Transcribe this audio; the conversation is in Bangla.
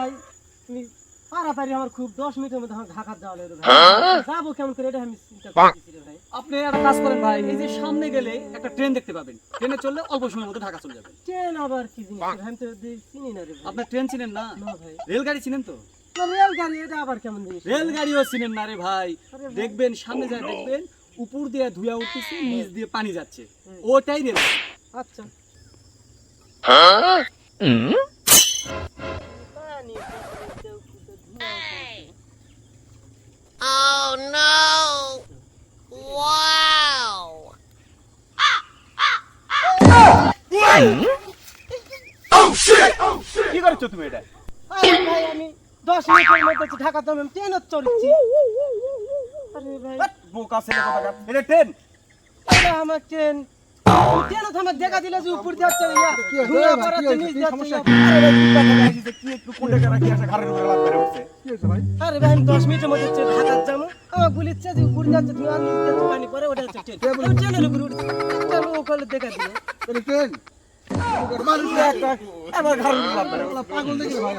ভাই তুমি পারাপারি আমার খুব দশ মিনিটের মধ্যে আমার ঢাকা যাওয়া লাগবে যাব কেমন করে এটা আমি চিন্তা করতেছি রে ভাই। আপনি একটা কাজ করেন ভাই এই যে সামনে গেলে একটা ট্রেন দেখতে পাবেন। ট্রেনে চললে অল্প সময়ের মধ্যে ঢাকা চলে যাবেন। ট্রেন আবার কি জিনিস? আমি তো চিনি না রে ভাই। আপনার ট্রেন চিনেন না? না ভাই। রেলগাড়ি চিনেন তো? রেলগাড়ি এটা আবার কেমন জিনিস? রেলগাড়িও চিনেন না রে ভাই। দেখবেন সামনে যায় দেখবেন উপর দিয়ে ধুয়া উঠতেছে নিচ দিয়ে পানি যাচ্ছে। ওটাই রেল। আচ্ছা। পানি কি করছ তুমি এটা? ভাই আমি দশ মিনিটের মধ্যে ঢাকা তো ট্রেনে চড়ছি। আরে ভাই। বোকা ছেলে কোথাকার এটা ট্রেন? এটা আমার ট্রেন। ট্রেনে তো দেখা দিলে যে উপর দিয়ে চলে যা ধুঁয়া পড়াতে নিচ দিয়ে চলে যা। আরে ভাই, কি কি একটু কোন টাকা রাখি আসে ঘাড়ের উপরে লাফ মেরে উঠছে আরে ভাই আমি দশ মিনিটের মধ্যে ঢাকা যাব। আমার বলিচ্ছে যে উপর যাচ্ছে ধোঁয়া নিচ দিয়ে পানি পড়ে ওটা ট্রেন। ট্রেনের উপরে উঠছি। ট্রেন ওখানে দেখা দিলে। মানুষ পাগল দেখি ভাই